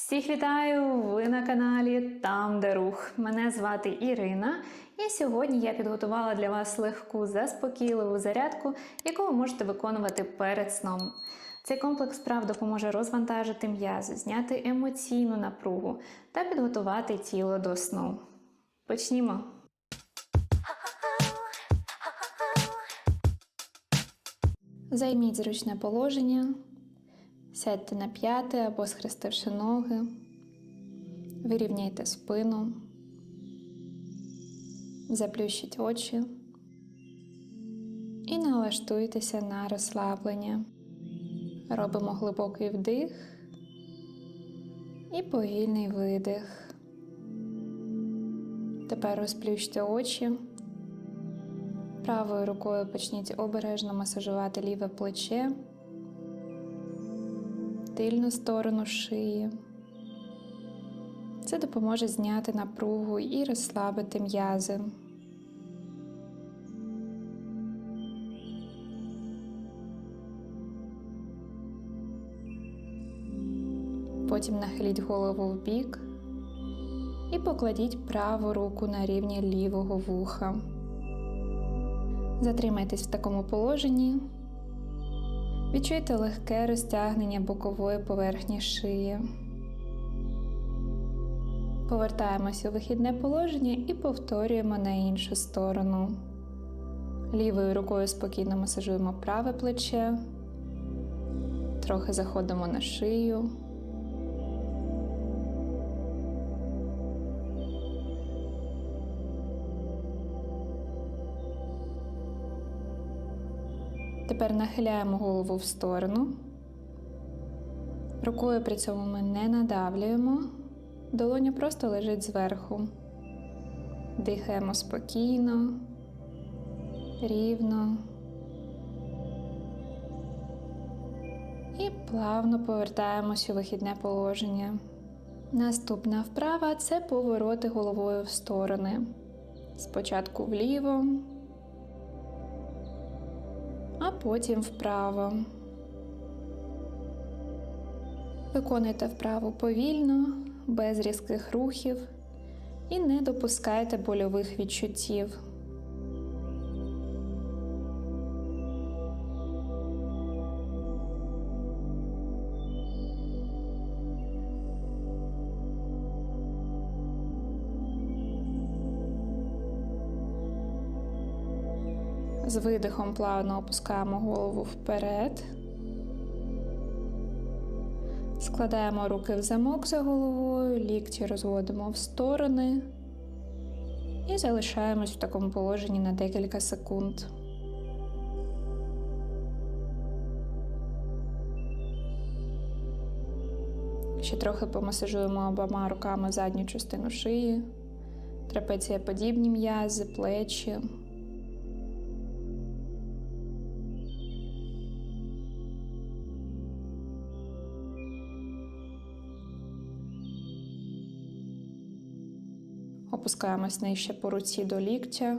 Всіх вітаю! Ви на каналі Там, де рух. Мене звати Ірина, і сьогодні я підготувала для вас легку заспокійливу зарядку, яку ви можете виконувати перед сном. Цей комплекс справ допоможе розвантажити м'язи, зняти емоційну напругу та підготувати тіло до сну. Почнімо! Займіть зручне положення, сядьте на п'яти або схрестивши ноги, вирівняйте спину, заплющіть очі і налаштуйтеся на розслаблення. Робимо глибокий вдих і повільний видих. Тепер розплющте очі. Правою рукою почніть обережно масажувати ліве плече, тильну сторону шиї. Це допоможе зняти напругу і розслабити м'язи. Потім нахиліть голову в бік і покладіть праву руку на рівні лівого вуха. Затримайтесь в такому положенні. Відчуйте легке розтягнення бокової поверхні шиї. Повертаємось у вихідне положення і повторюємо на іншу сторону. Лівою рукою спокійно масажуємо праве плече, трохи заходимо на шию. Тепер нахиляємо голову в сторону. Рукою при цьому ми не надавлюємо, долоня просто лежить зверху. Дихаємо спокійно, рівно і плавно повертаємось у вихідне положення. Наступна вправа це повороти головою в сторони. Спочатку вліво, потім вправо. Виконуйте вправу повільно, без різких рухів і не допускайте больових відчуттів. Видихом плавно опускаємо голову вперед. Складаємо руки в замок за головою, лікті розводимо в сторони і залишаємось в такому положенні на декілька секунд. Ще трохи помасажуємо обома руками задню частину шиї, трапецієподібні м'язи, плечі. Опускаємось нижче по руці до ліктя.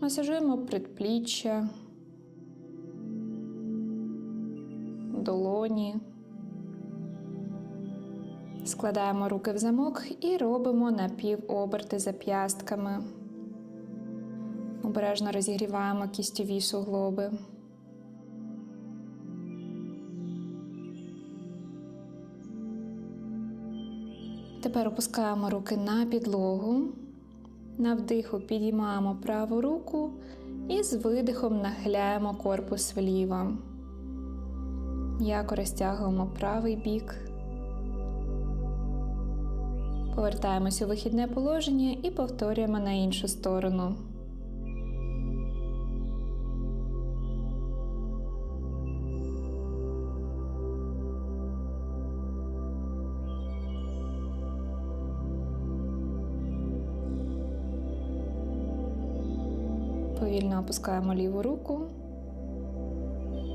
Масажуємо предпліччя, долоні. Складаємо руки в замок і робимо напівоберти зап'ястками. Обережно розігріваємо кістєві суглоби. Тепер опускаємо руки на підлогу. На вдиху підіймаємо праву руку і з видихом нахиляємо корпус вліво. М'яко розтягуємо правий бік. Повертаємось у вихідне положення і повторюємо на іншу сторону. Повільно опускаємо ліву руку.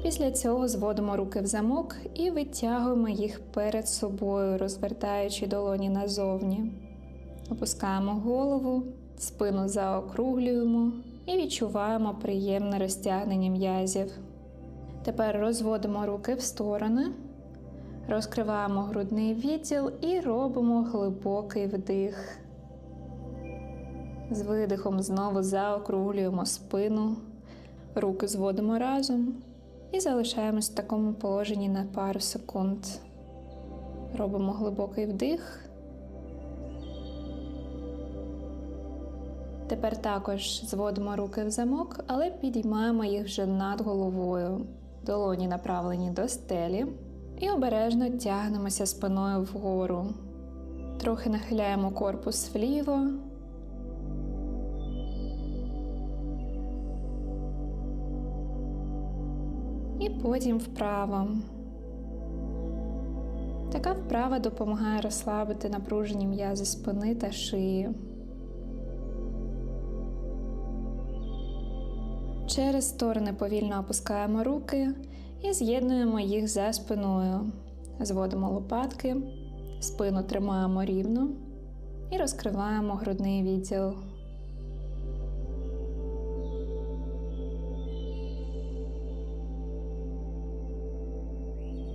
Після цього зводимо руки в замок і витягуємо їх перед собою, розвертаючи долоні назовні. Опускаємо голову, спину заокруглюємо і відчуваємо приємне розтягнення м'язів. Тепер розводимо руки в сторони, розкриваємо грудний відділ і робимо глибокий вдих. З видихом знову заокруглюємо спину, руки зводимо разом і залишаємось в такому положенні на пару секунд. Робимо глибокий вдих. Тепер також зводимо руки в замок, але підіймаємо їх вже над головою. Долоні направлені до стелі і обережно тягнемося спиною вгору. Трохи нахиляємо корпус вліво. І потім вправо. Така вправа допомагає розслабити напружені м'язи спини та шиї. Через сторони повільно опускаємо руки і з'єднуємо їх за спиною. Зводимо лопатки, спину тримаємо рівно і розкриваємо грудний відділ.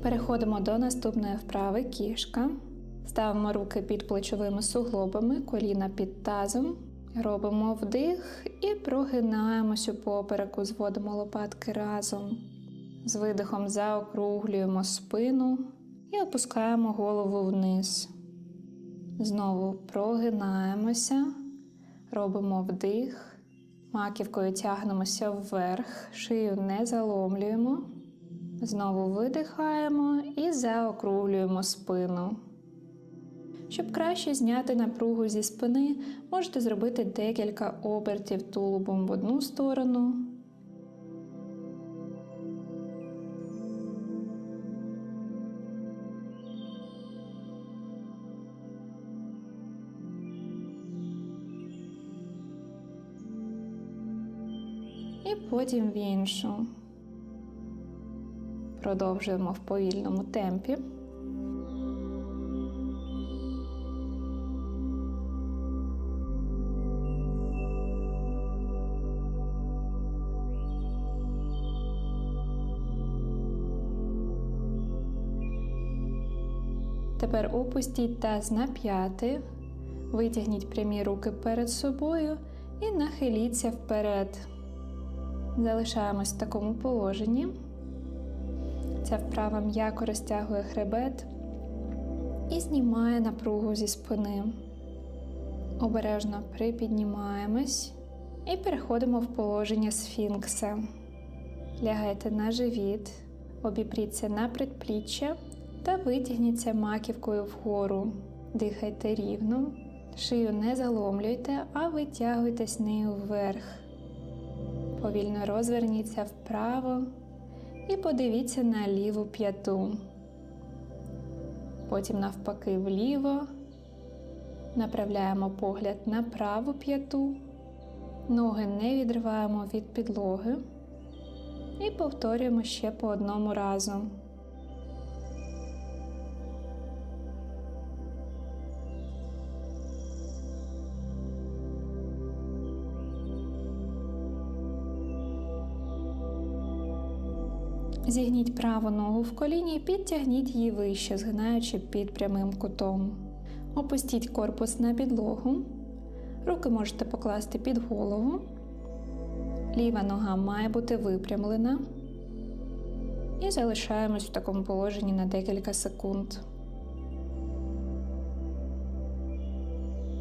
Переходимо до наступної вправи кішка. Ставимо руки під плечовими суглобами, коліна під тазом. Робимо вдих і прогинаємось у попереку, зводимо лопатки разом. З видихом заокруглюємо спину і опускаємо голову вниз. Знову прогинаємося, робимо вдих, маківкою тягнемося вверх, шию не заломлюємо. Знову видихаємо і заокруглюємо спину. Щоб краще зняти напругу зі спини, можете зробити декілька обертів тулубом в одну сторону. І потім в іншу. Продовжуємо в повільному темпі. Тепер опустіть таз на п'яти, витягніть прямі руки перед собою і нахиліться вперед. Залишаємось в такому положенні. Ця вправа м'яко розтягує хребет і знімає напругу зі спини. Обережно припіднімаємось і переходимо в положення сфінкса. Лягайте на живіт, обіпріться на предпліччя та витягніться маківкою вгору. Дихайте рівно, шию не заломлюйте, а витягуйтесь нею вверх. Повільно розверніться вправо і подивіться на ліву п'яту. Потім навпаки вліво. Направляємо погляд на праву п'яту, ноги не відриваємо від підлоги і повторюємо ще по одному разу. Зігніть праву ногу в коліні і підтягніть її вище, згинаючи під прямим кутом. Опустіть корпус на підлогу. Руки можете покласти під голову. Ліва нога має бути випрямлена. І залишаємось в такому положенні на декілька секунд.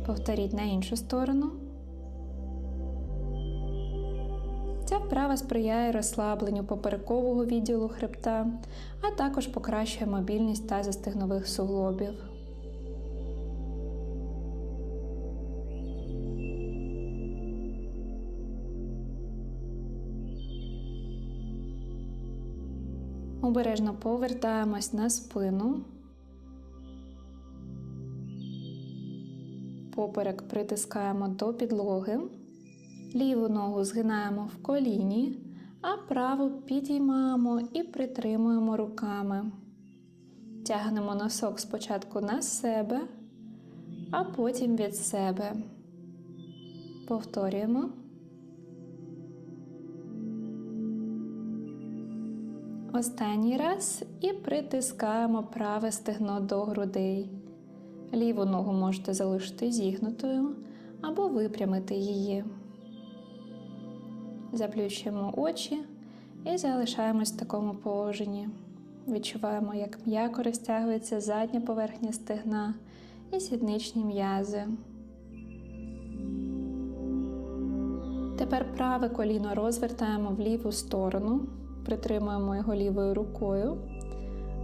Повторіть на іншу сторону. Вправа сприяє розслабленню поперекового відділу хребта, а також покращує мобільність тазостегнових суглобів. Обережно повертаємось на спину. Поперек притискаємо до підлоги. Ліву ногу згинаємо в коліні, а праву підіймаємо і притримуємо руками. Тягнемо носок спочатку на себе, а потім від себе. Повторюємо. Останній раз і притискаємо праве стегно до грудей. Ліву ногу можете залишити зігнутою або випрямити її. Заплющуємо очі і залишаємось в такому положенні. Відчуваємо, як м'яко розтягується задня поверхня стегна і сідничні м'язи. Тепер праве коліно розвертаємо в ліву сторону, притримуємо його лівою рукою,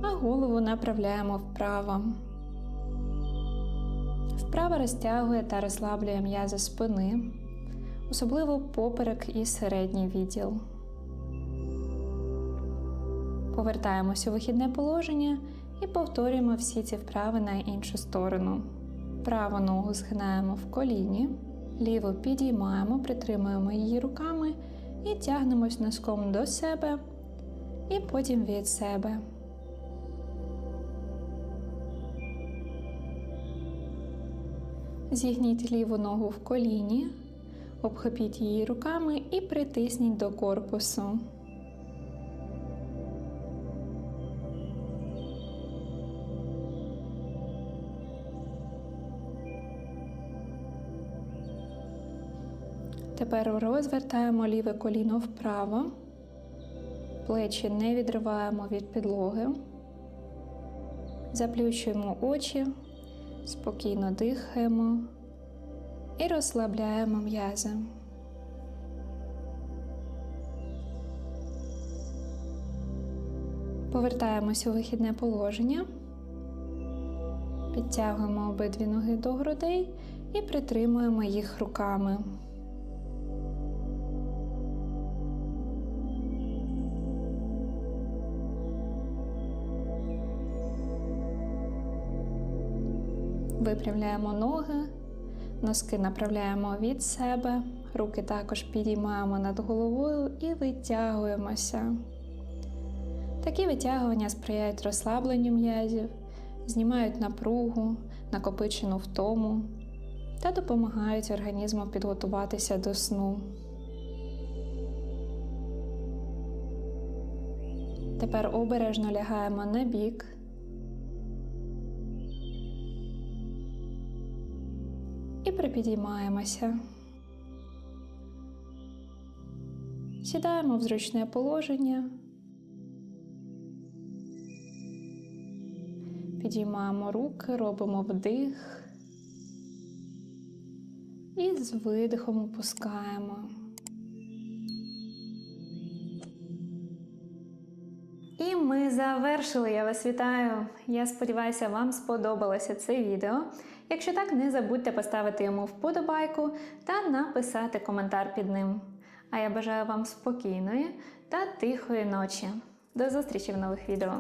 а голову направляємо вправо. Вправо розтягує та розслаблює м'язи спини, особливо поперек і середній відділ. Повертаємося у вихідне положення і повторюємо всі ці вправи на іншу сторону. Праву ногу згинаємо в коліні, ліву підіймаємо, притримуємо її руками і тягнемось носком до себе і потім від себе. Зігніть ліву ногу в коліні, обхопіть її руками і притисніть до корпусу. Тепер розвертаємо ліве коліно вправо, плечі не відриваємо від підлоги, заплющуємо очі, спокійно дихаємо і розслабляємо м'язи. Повертаємось у вихідне положення, підтягуємо обидві ноги до грудей і притримуємо їх руками. Випрямляємо ноги, носки направляємо від себе, руки також підіймаємо над головою і витягуємося. Такі витягування сприяють розслабленню м'язів, знімають напругу, накопичену втому та допомагають організму підготуватися до сну. Тепер обережно лягаємо на бік. І припідіймаємося. Сідаємо в зручне положення. Підіймаємо руки, робимо вдих і з видихом опускаємо. І ми завершили. Я вас вітаю. Я сподіваюся, вам сподобалося це відео. Якщо так, не забудьте поставити йому вподобайку та написати коментар під ним. А я бажаю вам спокійної та тихої ночі. До зустрічі в нових відео!